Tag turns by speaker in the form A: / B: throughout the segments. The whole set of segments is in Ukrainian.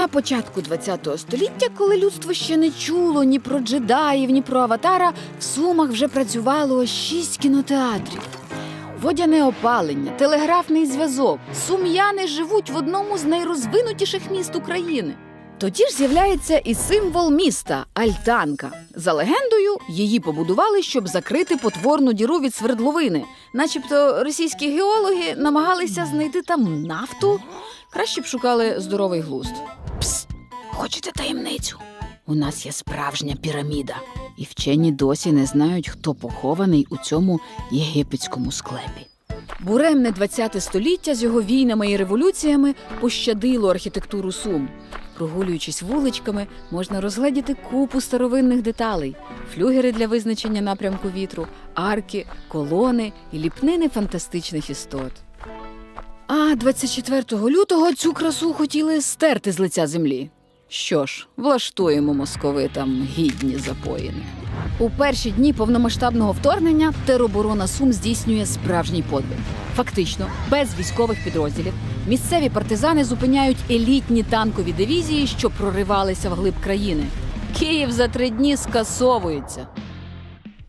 A: На початку ХХ століття, коли людство ще не чуло ні про джедаїв, ні про аватара, в Сумах вже працювало шість кінотеатрів. Водяне опалення, телеграфний зв'язок. Сум'яни живуть в одному з найрозвинутіших міст України. Тоді ж з'являється і символ міста Альтанка. За легендою, її побудували, щоб закрити потворну діру від свердловини. Начебто російські геологи намагалися знайти там нафту. Краще б шукали здоровий глузд. Хочете таємницю? У нас є справжня піраміда, і вчені досі не знають, хто похований у цьому єгипетському склепі. Буремне ХХ століття з його війнами і революціями пощадило архітектуру Сум. Прогулюючись вуличками, можна розгледіти купу старовинних деталей: флюгери для визначення напрямку вітру, арки, колони і ліпнини фантастичних істот. А 24 лютого цю красу хотіли стерти з лиця землі. Що ж, влаштуємо московитам гідні запоїни. У перші дні повномасштабного вторгнення тероборона Сум здійснює справжній подвиг. Фактично, без військових підрозділів місцеві партизани зупиняють елітні танкові дивізії, що проривалися вглиб країни. Київ за три дні скасовується.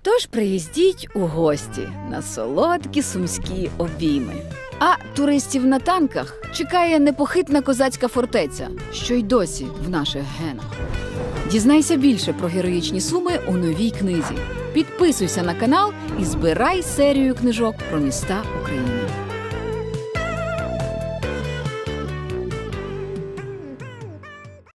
A: Тож приїздіть у гості на солодкі сумські обійми. А туристів на танках чекає непохитна козацька фортеця, що й досі в наших генах. Дізнайся більше про героїчні суми у новій книзі. Підписуйся на канал і збирай серію книжок про міста України.